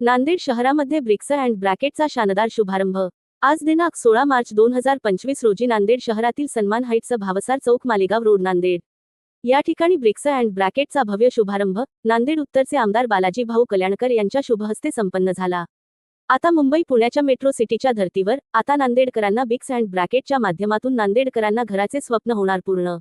नांदेड शहरामध्ये BRICS and ब्रॅकेटचा शानदार शुभारंभ. आज दिनांक सोळा मार्च दोन हजार पंचवीस रोजी नांदेड शहरातील सन्मान हाईटचं भावसार चौक मालेगाव रोड नांदेड. या ठिकाणी ब्रिक्स अँड ब्रॅकेटचा भव्य शुभारंभ नांदेड उत्तरचे आमदार बालाजी भाऊ कल्याणकर यांच्या शुभहस्ते संपन्न झाला. आता मुंबई पुण्याच्या मेट्रो सिटीच्या धर्तीवर आता नांदेडकरांना ब्रिक्स अँड ब्रॅकेटच्या माध्यमातून नांदेडकरांना घराचे स्वप्न होणार पूर्ण.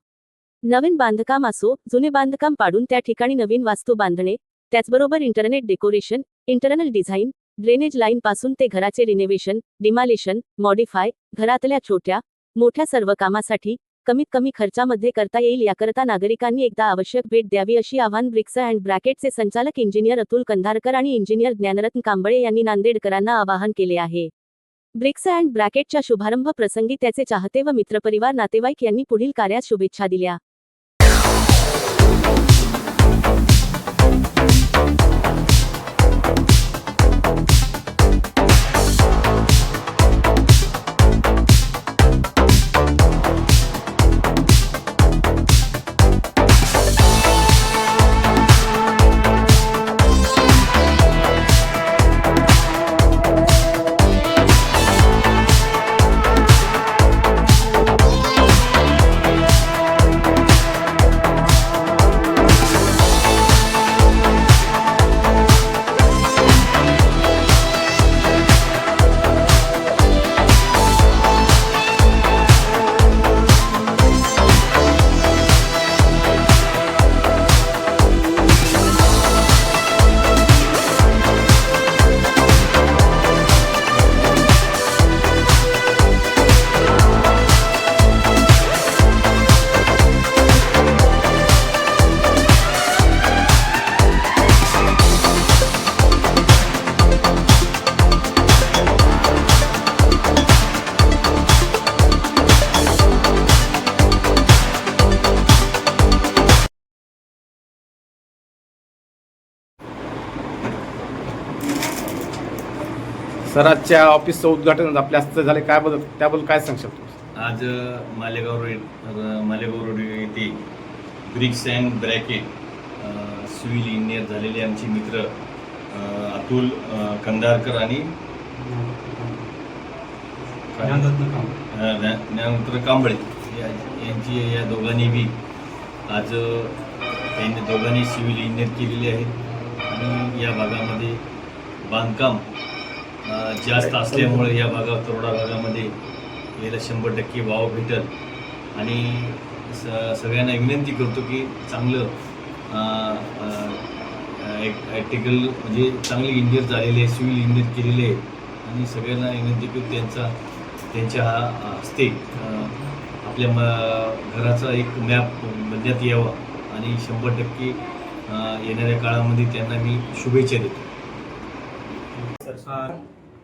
नवीन बांधकाम असो जुने बांधकाम पाडून त्या ठिकाणी नवीन वास्तू बांधणे त्याचबरोबर internet decoration internal design drainage line पासून ते घराचे रिनोव्हेशन डिमालेशन मॉडिफाय घरातल्या छोट्या मोठ्या सर्व कामासाठी कमीत कमी खर्चामध्ये करता येईल याकरता नागरिकांनी एकदा आवश्यक भेट द्यावी अशी आव्हान ब्रिक्स अँड ब्रॅकेटचे संचालक इंजिनियर अतुल कंधारकर आणि इंजिनियर ज्ञानरत्न कांबळे यांनी नांदेडकरांना आवाहन केले आहे. ब्रिक्स अँड ब्रॅकेटच्या शुभारंभ प्रसंगी त्याचे चाहते व मित्रपरिवार नातेवाईक यांनी पुढील कार्यास शुभेच्छा दिल्या. सर आजच्या ऑफिसचं उद्घाटन आपल्या हस्ते झाले. काय बदल त्याबद्दल काय सांगू शकतो? आज मालेगाव रोड मालेगाव रोड येथे bricks and bracket civil engineer झालेले आमचे मित्र अतुल कंदारकर आणि ज्ञानरत्न कांबळे. या- यांची या दोघांनी बी आज त्यांनी दोघांनी सिव्हिल इंजिनियर केलेले आहेत. आणि या भागामध्ये बांधकाम जास्त असल्यामुळे या भागावर तरोडा भागामध्ये याला शंभर टक्के वाव भेटल. आणि स सगळ्यांना विनंती करतो की चांगलं ॲक्टिकल म्हणजे चांगले इंजिनियर झालेले आहे सिव्हिल इंजिनियर केलेले आहे. आणि सगळ्यांना विनंती करू त्यांचा त्यांच्या हा हस्ते आपल्या म घराचा एक मॅप बनण्यात यावा. आणि शंभर टक्के येणाऱ्या काळामध्ये त्यांना मी शुभेच्छा देतो.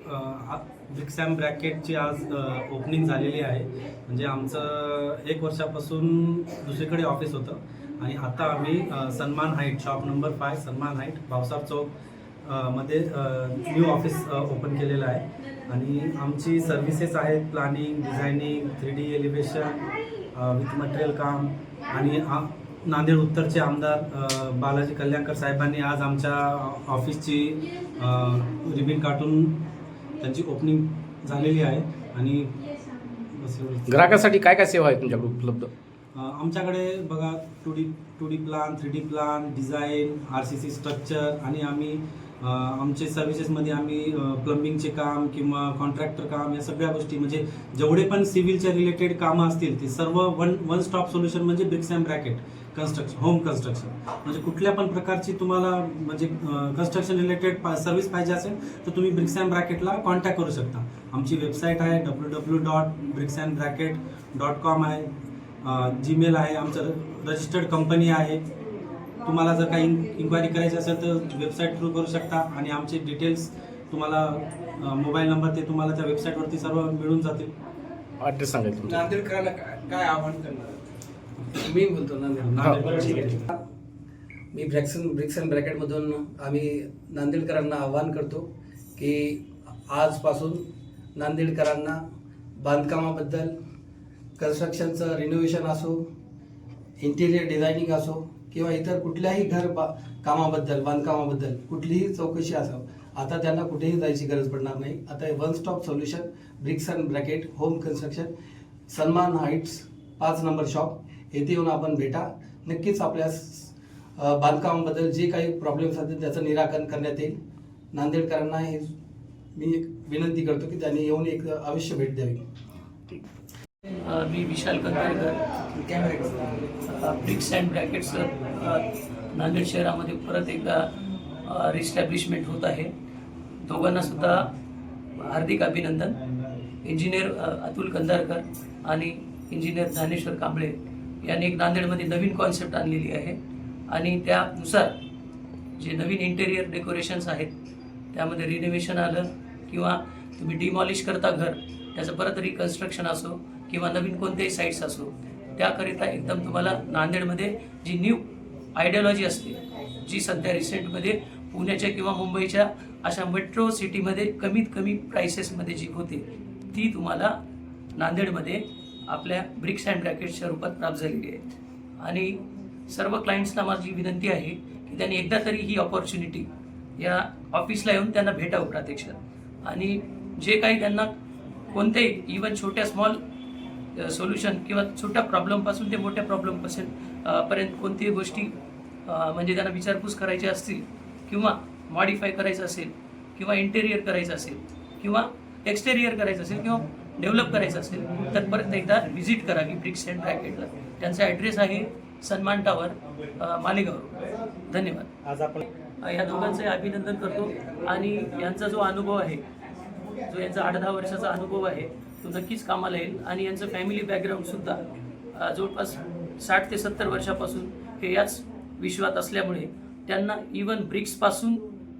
ब्रिक्स ब्रॅकेटची आज ओपनिंग झालेली आहे. म्हणजे आमचं एक वर्षापासून दुसरीकडे ऑफिस होतं. आणि आता आम्ही Sanman height shop number five Sanman height Bhavsar चौकमध्ये न्यू ऑफिस ओपन केलेलं आहे. आणि आमची सर्व्हिसेस आहेत planning designing three D elevation with material काम. आणि नांदेड उत्तरचे आमदार बालाजी कल्याणकर साहेबांनी आज आमच्या ऑफिसची रिबिन काढून त्यांची ओपनिंग झालेली आहे आणि बस एवढंच. ग्राहकासाठी काय काय सेवा आहे तुमच्याकडे उपलब्ध अ, आमच्याकडे बघा two D two D plan three D plan design R C C structure आणि आम्ही अ, आमचे सर्व्हिसेसमध्ये आम्ही प्लंबिंगचे काम किंवा कॉन्ट्रॅक्टर काम या सगळ्या गोष्टी म्हणजे जेवढे पण सिव्हिलच्या रिलेटेड कामं असतील ते सर्व वन वन स्टॉप सोल्युशन म्हणजे bricks and bracket construction home construction म्हणजे कुठल्या पण प्रकारची तुम्हाला म्हणजे कन्स्ट्रक्शन रिलेटेड सर्व्हिस पाहिजे असेल तर तुम्ही ब्रिक्स अँड ब्रॅकेटला कॉन्टॅक्ट करू शकता. आमची वेबसाईट आहे W W dot bricks and bracket dot com आहे जीमेल आहे आमचं रजिस्टर्ड कंपनी आहे. तुम्हाला जर काही इन्क्वायरी करायची असेल तर वेबसाईट थ्रू करू शकता. आणि आमचे डिटेल्स तुम्हाला मोबाईल नंबर ते तुम्हाला त्या वेबसाईटवरती सर्व मिळून जातील. ॲड्रेस सांगायचं तुमचा. नांदेडकरांना काय काय आव्हान करणार? मी बोलतो नांदेड मी ब्रॅक्सन ब्रिक्स अँड ब्रॅकेटमधून आम्ही नांदेडकरांना आव्हान करतो की आजपासून नांदेडकरांना बांधकामाबद्दल कन्स्ट्रक्शनचं रिनोव्हेशन असो इंटिरियर डिझायनिंग असो किंवा इतर कुठल्याही घर बा कामाबद्दल बांधकामाबद्दल कुठलीही चौकशी असो आता त्यांना कुठेही जायची गरज पडणार नाही. आता one stop solution bricks and bracket home construction Sanman heights पाच नंबर शॉप येथे येऊन आपण भेटा. नक्कीच आपल्या बांधकामाबद्दल जे काही प्रॉब्लेम्स असतील त्याचं निराकरण करण्यात येईल. नांदेडकरांना हे मी एक विनंती करतो की त्यांनी येऊन एक अवश्य भेट द्यावी. मी Vishal Kandarkar bricks and brackets Nanded शहरामध्ये परत एकदा रिस्टॅब्लिशमेंट होत आहे. दोघांना सुद्धा हार्दिक अभिनंदन. इंजिनियर अतुल कंदारकर आणि इंजिनियर ज्ञानेश्वर कांबळे यांनी एक नांदेडमध्ये नवीन कॉन्सेप्ट आणलेली आहे. आणि त्यानुसार जे नवीन इंटेरियर डेकोरेशन्स आहेत त्यामध्ये रिनोव्हेशन आलं किंवा तुम्ही डिमॉलिश करता घर त्याचं परत रिकन्स्ट्रक्शन असो किंवा नवीन कोणत्याही साईट्स असो त्याकरिता एकदम तुम्हाला नांदेडमध्ये जी न्यू आयडियॉलॉजी असते जी सध्या रिसेंटमध्ये पुण्याच्या किंवा मुंबईच्या अशा मेट्रो सिटीमध्ये कमीत कमी प्राइसेसमध्ये जी होते ती तुम्हाला नांदेडमध्ये आपल्या ब्रिक्स अँड ब्रॅकेटच्या रूपात प्राप्त झालेली आहेत. आणि सर्व क्लायंट्सना माझी विनंती आहे की त्यांनी एकदा तरी ही ऑपॉर्च्युनिटी या ऑफिसला येऊन त्यांना भेटावं प्रत्यक्षात. आणि जे काही त्यांना कोणतेही इवन छोट्या स्मॉल सोल्युशन किंवा छोट्या प्रॉब्लेमपासून ते मोठ्या प्रॉब्लेमपासून पर्यंत कोणतीही गोष्टी म्हणजे त्यांना विचारपूस करायची असतील किंवा मॉडिफाय करायचं असेल किंवा इंटेरियर करायचं असेल किंवा एक्सटेरियर करायचं असेल किंवा डेव्हलप करायचं असेल तर परत एकदा व्हिजिट करावी ब्रिक्स अँड ब्रॅकेटला. त्यांचा ॲड्रेस आहे सन्मान टावर मालेगाव. धन्यवाद. आज आपण या दोघांचे अभिनंदन करतो. आणि यांचा जो अनुभव आहे जो यांचा आठ दहा वर्षाचा अनुभव आहे तो नक्कीच कामाला येईल. आणि यांचं फॅमिली बॅकग्राऊंड सुद्धा अ, जवळपास साठ ते सत्तर वर्षापासून हे याच विश्वात असल्यामुळे त्यांना इवन ब्रिक्सपासून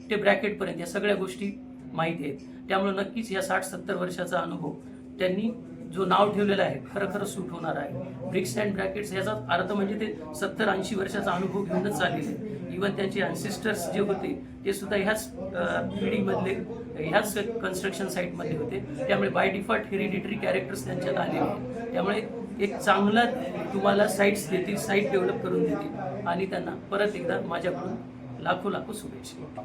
ते ब्रॅकेटपर्यंत या सगळ्या गोष्टी माहिती आहेत. त्यामुळे नक्कीच या साठ सत्तर वर्षाचा अनुभव त्यांनी जो नाव ठेवलेला आहे खरं खरं सूट होणार आहे. ब्रिक्स अँड ब्रॅकेट्स याचा अर्थ म्हणजे ते सत्तर ऐंशी वर्षाचा अनुभव घेऊनच चाललेले इवन त्यांचे अन्सिस्टर्स जे होते ते सुद्धा ह्याच पिढीमधले ह्याच कन्स्ट्रक्शन साईटमध्ये होते. त्यामुळे बाय डिफॉल्ट हेरिडिटरी कॅरेक्टर्स त्यांच्यात आलेले आहेत. त्यामुळे एक चांगला तुम्हाला साईट्स देतील साईट डेव्हलप करून देतील. आणि त्यांना परत एकदा माझ्याकडून लाखो लाखो शुभेच्छा.